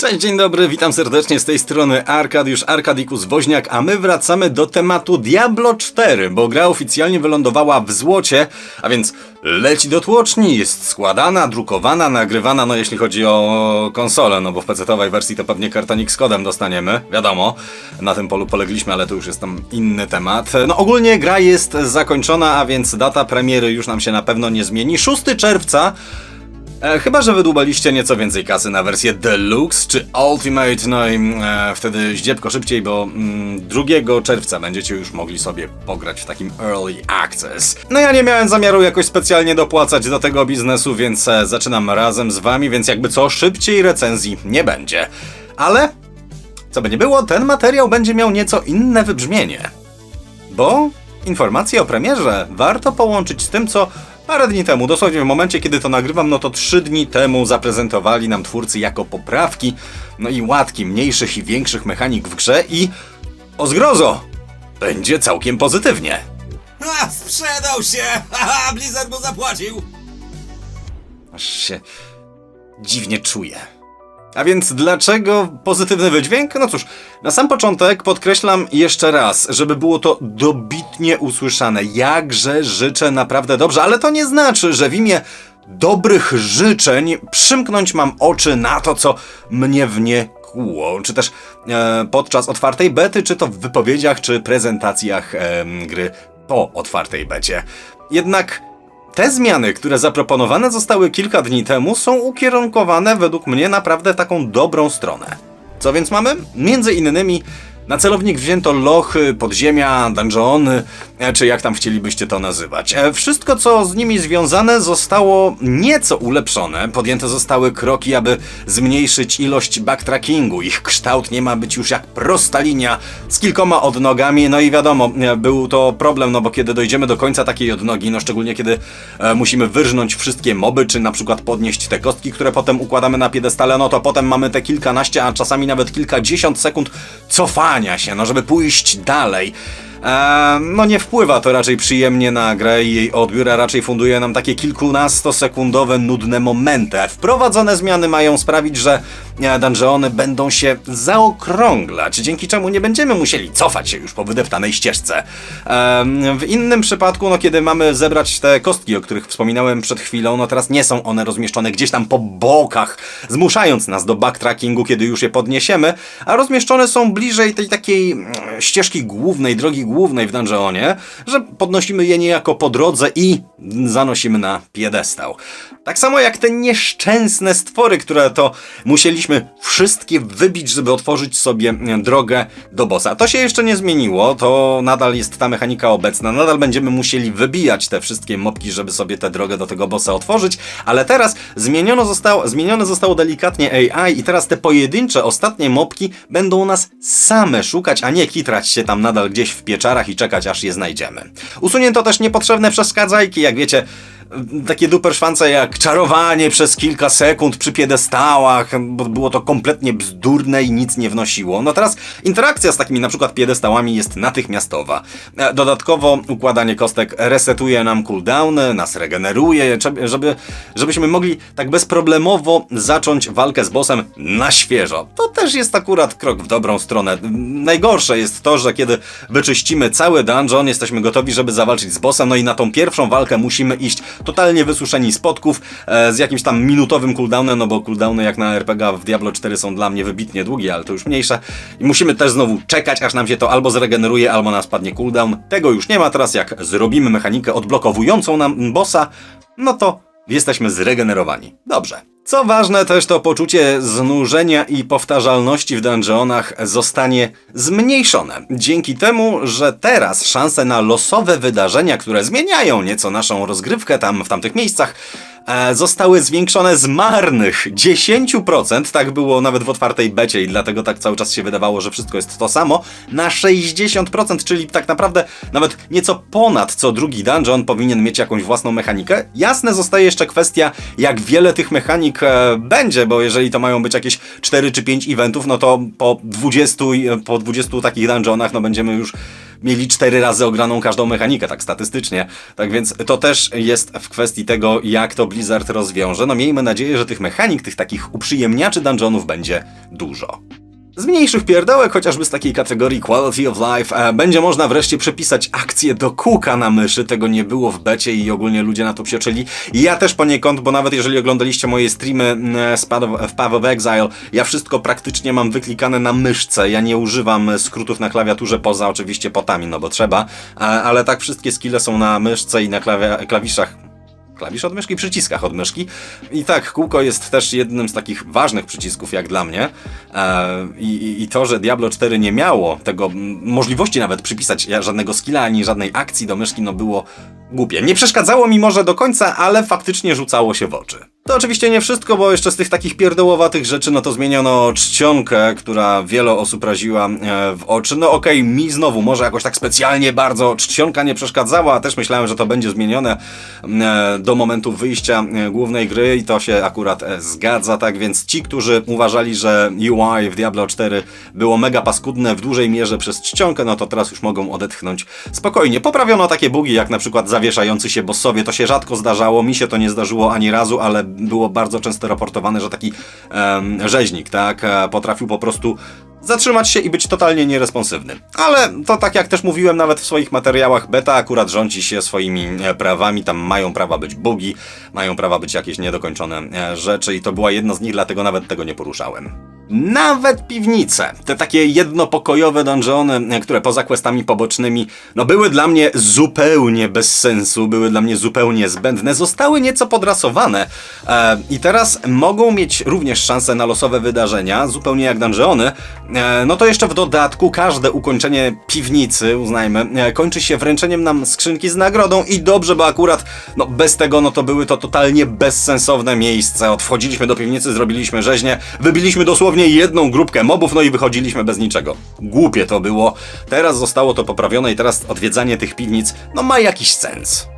Cześć, dzień dobry, witam serdecznie z tej strony Arkadiusz Arkadikus Woźniak, a my wracamy do tematu Diablo 4, bo gra oficjalnie wylądowała w złocie, a więc leci do tłoczni, jest składana, drukowana, nagrywana, no jeśli chodzi o konsolę, no bo w PC-owej wersji to pewnie kartonik z kodem dostaniemy, wiadomo, na tym polu polegliśmy, ale to już jest tam inny temat. No ogólnie gra jest zakończona, a więc data premiery już nam się na pewno nie zmieni, 6 czerwca E, chyba, że wydłubaliście nieco więcej kasy na wersję Deluxe czy Ultimate, no i e, wtedy zdziebko szybciej, bo mm, 2 czerwca będziecie już mogli sobie pograć w takim Early Access. No ja nie miałem zamiaru jakoś specjalnie dopłacać do tego biznesu, więc e, zaczynam razem z wami, więc jakby co, szybciej recenzji nie będzie. Ale, co by nie było, ten materiał będzie miał nieco inne wybrzmienie. Bo informacje o premierze warto połączyć z tym, co parę dni temu, dosłownie w momencie, kiedy to nagrywam, no to trzy dni temu zaprezentowali nam twórcy jako poprawki, no i łatki mniejszych i większych mechanik w grze i... O zgrozo! Będzie całkiem pozytywnie. A, sprzedał się! Haha, Blizzard mu zapłacił! Aż się dziwnie czuję. A więc dlaczego pozytywny wydźwięk? No cóż, na sam początek podkreślam jeszcze raz, żeby było to dobitnie usłyszane. Jakże życzę naprawdę dobrze, ale to nie znaczy, że w imię dobrych życzeń przymknąć mam oczy na to, co mnie w nie kłuło, czy też e, podczas otwartej bety, czy to w wypowiedziach, czy prezentacjach e, gry po otwartej becie. Jednak te zmiany, które zaproponowane zostały kilka dni temu, są ukierunkowane według mnie naprawdę taką dobrą stronę. Co więc mamy? Między innymi na celownik wzięto lochy, podziemia, dungeony, e, czy jak tam chcielibyście to nazywać. E, Wszystko, co z nimi związane, zostało nieco ulepszone. Podjęte zostały kroki, aby zmniejszyć ilość backtrackingu. Ich kształt nie ma być już jak prosta linia z kilkoma odnogami. No i wiadomo, e, był to problem, no bo kiedy dojdziemy do końca takiej odnogi, no szczególnie kiedy musimy wyrżnąć wszystkie moby, czy na przykład podnieść te kostki, które potem układamy na piedestale, no to potem mamy te kilkanaście, a czasami nawet kilkadziesiąt sekund cofania się, no żeby pójść dalej. Eee, no nie wpływa to raczej przyjemnie na grę i jej odbiór, a raczej funduje nam takie kilkunastosekundowe, nudne momenty. Wprowadzone zmiany mają sprawić, że e, dungeony będą się zaokrąglać, dzięki czemu nie będziemy musieli cofać się już po wydeptanej ścieżce. Eee, w innym przypadku, no kiedy mamy zebrać te kostki, o których wspominałem przed chwilą, no teraz nie są one rozmieszczone gdzieś tam po bokach, zmuszając nas do backtrackingu, kiedy już je podniesiemy, a rozmieszczone są bliżej tej takiej mm, ścieżki głównej, drogi głównej w dungeonie, że podnosimy je niejako po drodze i zanosimy na piedestał. Tak samo jak te nieszczęsne stwory, które to musieliśmy wszystkie wybić, żeby otworzyć sobie drogę do bossa. To się jeszcze nie zmieniło, to nadal jest ta mechanika obecna, nadal będziemy musieli wybijać te wszystkie mopki, żeby sobie tę drogę do tego bossa otworzyć, ale teraz zmieniono zostało, zmienione zostało delikatnie AI i teraz te pojedyncze, ostatnie mopki będą nas same szukać, a nie kitrać się tam nadal gdzieś w pieczarach i czekać aż je znajdziemy. Usunięto też niepotrzebne przeszkadzajki, jak wiecie, takie duper szwance jak czarowanie przez kilka sekund przy piedestałach, bo było to kompletnie bzdurne i nic nie wnosiło. No teraz interakcja z takimi na przykład piedestałami jest natychmiastowa. E, Dodatkowo układanie kostek resetuje nam cooldowny, nas regeneruje, żeby, żebyśmy mogli tak bezproblemowo zacząć walkę z bossem na świeżo. To też jest akurat krok w dobrą stronę. Najgorsze jest to, że kiedy wyczyścimy cały dungeon, jesteśmy gotowi, żeby zawalczyć z bossem, no i na tą pierwszą walkę musimy iść totalnie wysuszeni z podków, e, z jakimś tam minutowym cooldownem, no bo cooldowny jak na RPG w Diablo 4 są dla mnie wybitnie długie, ale to już mniejsze. I musimy też znowu czekać, aż nam się to albo zregeneruje, albo nas padnie cooldown. Tego już nie ma, teraz jak zrobimy mechanikę odblokowującą nam bossa, no to jesteśmy zregenerowani. Dobrze. Co ważne, też to poczucie znużenia i powtarzalności w dungeonach zostanie zmniejszone. Dzięki temu, że teraz szanse na losowe wydarzenia, które zmieniają nieco naszą rozgrywkę tam w tamtych miejscach, zostały zwiększone z marnych 10%, tak było nawet w otwartej becie i dlatego tak cały czas się wydawało, że wszystko jest to samo, na 60%, czyli tak naprawdę nawet nieco ponad co drugi dungeon powinien mieć jakąś własną mechanikę. Jasne zostaje jeszcze kwestia, jak wiele tych mechanik e, będzie, bo jeżeli to mają być jakieś 4 czy 5 eventów, no to po 20, i- po 20 takich dungeonach, no będziemy już mieli cztery razy ograną każdą mechanikę, tak statystycznie. Tak więc to też jest w kwestii tego, jak to Blizzard rozwiąże. No miejmy nadzieję, że tych mechanik, tych takich uprzyjemniaczy dungeonów będzie dużo. Z mniejszych pierdołek, chociażby z takiej kategorii Quality of Life, e, będzie można wreszcie przepisać akcję do kółka na myszy. Tego nie było w becie i ogólnie ludzie na to psioczyli. Ja też poniekąd, bo nawet jeżeli oglądaliście moje streamy mm, z w Path of Exile, ja wszystko praktycznie mam wyklikane na myszce. Ja nie używam e, skrótów na klawiaturze, poza oczywiście potami, no bo trzeba. E, Ale tak wszystkie skille są na myszce i na klawia- klawiszach klawisz od myszki, przyciskach od myszki. I tak, kółko jest też jednym z takich ważnych przycisków, jak dla mnie. E, i, I to, że Diablo 4 nie miało tego możliwości nawet przypisać żadnego skilla ani żadnej akcji do myszki, no było głupie. Nie przeszkadzało mi może do końca, ale faktycznie rzucało się w oczy. To oczywiście nie wszystko, bo jeszcze z tych takich pierdołowatych rzeczy, no to zmieniono czcionkę, która wiele osób raziła e, w oczy. No okej, mi znowu może jakoś tak specjalnie bardzo czcionka nie przeszkadzała, też myślałem, że to będzie zmienione e, do momentu wyjścia e, głównej gry i to się akurat zgadza, tak więc ci, którzy uważali, że UI w Diablo 4 było mega paskudne w dużej mierze przez czcionkę, no to teraz już mogą odetchnąć spokojnie. Poprawiono takie bugi, jak na przykład zawieszający się bossowie, to się rzadko zdarzało, mi się to nie zdarzyło ani razu, ale było bardzo często raportowane, że taki em, rzeźnik, tak, e, potrafił po prostu zatrzymać się i być totalnie nieresponsywny. Ale to tak jak też mówiłem nawet w swoich materiałach, beta akurat rządzi się swoimi e, prawami, tam mają prawa być bugi, mają prawa być jakieś niedokończone e, rzeczy i to była jedna z nich, dlatego nawet tego nie poruszałem. Nawet piwnice, te takie jednopokojowe dungeony, które poza questami pobocznymi, no były dla mnie zupełnie bez sensu, były dla mnie zupełnie zbędne, zostały nieco podrasowane e, i teraz mogą mieć również szansę na losowe wydarzenia, zupełnie jak dungeony. E, no to jeszcze w dodatku każde ukończenie piwnicy, uznajmy, e, kończy się wręczeniem nam skrzynki z nagrodą i dobrze, bo akurat no bez tego no to były to totalnie bezsensowne miejsce. Odwchodziliśmy do piwnicy, zrobiliśmy rzeźnię, wybiliśmy dosłownie jedną grupkę mobów, no i wychodziliśmy bez niczego. Głupie to było. Teraz zostało to poprawione i teraz odwiedzanie tych piwnic no ma jakiś sens.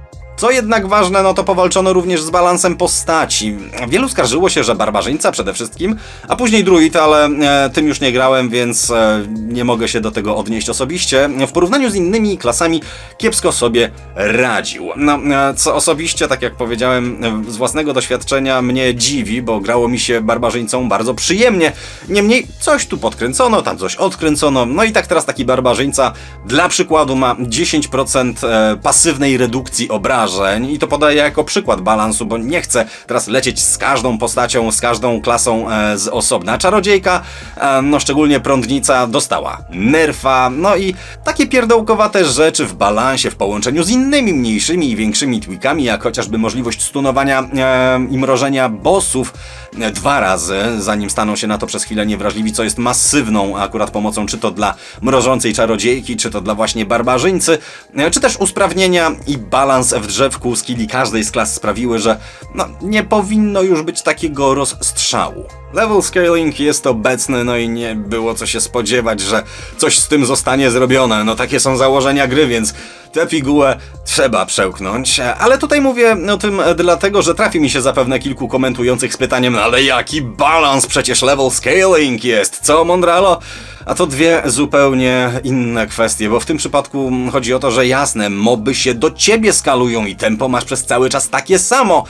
Co jednak ważne, no to powalczono również z balansem postaci. Wielu skarżyło się, że barbarzyńca przede wszystkim, a później druid, ale e, tym już nie grałem, więc e, nie mogę się do tego odnieść osobiście. W porównaniu z innymi klasami kiepsko sobie radził. No, e, co osobiście, tak jak powiedziałem, e, z własnego doświadczenia mnie dziwi, bo grało mi się barbarzyńcą bardzo przyjemnie. Niemniej coś tu podkręcono, tam coś odkręcono, no i tak teraz taki barbarzyńca dla przykładu ma 10% e, pasywnej redukcji obrażeń i to podaję jako przykład balansu, bo nie chcę teraz lecieć z każdą postacią, z każdą klasą e, z osobna. Czarodziejka, e, no szczególnie prądnica, dostała nerfa, no i takie pierdołkowate rzeczy w balansie w połączeniu z innymi mniejszymi i większymi tweakami, jak chociażby możliwość stunowania e, i mrożenia bossów e, dwa razy, zanim staną się na to przez chwilę niewrażliwi, co jest masywną akurat pomocą, czy to dla mrożącej czarodziejki, czy to dla właśnie barbarzyńcy, e, czy też usprawnienia i balans w drzewku skilli każdej z klas sprawiły, że no, nie powinno już być takiego rozstrzału. Level scaling jest obecny, no i nie było co się spodziewać, że coś z tym zostanie zrobione. No takie są założenia gry, więc tę pigułę trzeba przełknąć. Ale tutaj mówię o tym dlatego, że trafi mi się zapewne kilku komentujących z pytaniem, "No ale jaki balans, przecież level scaling jest, co Mondralo? A to dwie zupełnie inne kwestie, bo w tym przypadku chodzi o to, że jasne, moby się do ciebie skalują i tempo masz przez cały czas takie samo.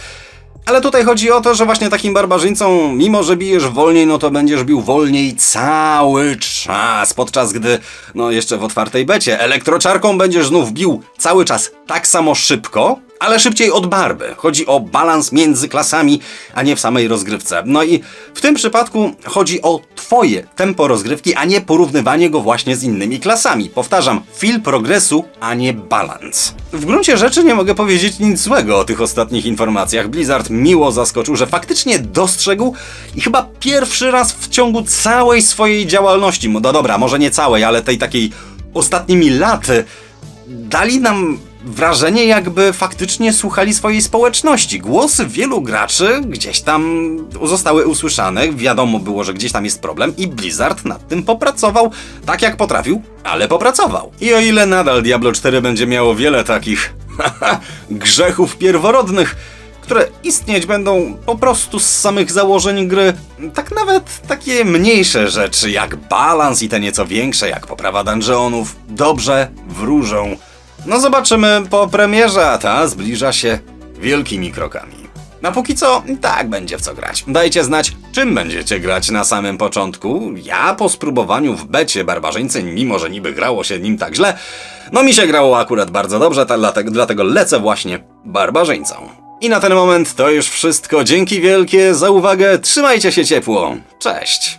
Ale tutaj chodzi o to, że właśnie takim barbarzyńcą, mimo że bijesz wolniej, no to będziesz bił wolniej cały czas, podczas gdy, no jeszcze w otwartej becie, elektroczarką będziesz znów bił cały czas tak samo szybko, ale szybciej od barby. Chodzi o balans między klasami, a nie w samej rozgrywce. No i w tym przypadku chodzi o twoje tempo rozgrywki, a nie porównywanie go właśnie z innymi klasami. Powtarzam, feel progresu, a nie balans. W gruncie rzeczy nie mogę powiedzieć nic złego o tych ostatnich informacjach. Blizzard miło zaskoczył, że faktycznie dostrzegł i chyba pierwszy raz w ciągu całej swojej działalności, no dobra, może nie całej, ale tej takiej ostatnimi laty, dali nam wrażenie, jakby faktycznie słuchali swojej społeczności. Głosy wielu graczy gdzieś tam zostały usłyszane, wiadomo było, że gdzieś tam jest problem i Blizzard nad tym popracował tak jak potrafił, ale popracował. I o ile nadal Diablo 4 będzie miało wiele takich grzechów pierworodnych, które istnieć będą po prostu z samych założeń gry. Tak nawet takie mniejsze rzeczy jak balans i te nieco większe jak poprawa dungeonów dobrze wróżą. No zobaczymy po premierze, a ta zbliża się wielkimi krokami. Na póki co tak będzie w co grać. Dajcie znać, czym będziecie grać na samym początku. Ja po spróbowaniu w becie barbarzyńcy, mimo że niby grało się nim tak źle, no mi się grało akurat bardzo dobrze, dlatego, dlatego lecę właśnie barbarzyńcą. I na ten moment to już wszystko. Dzięki wielkie za uwagę. Trzymajcie się ciepło. Cześć.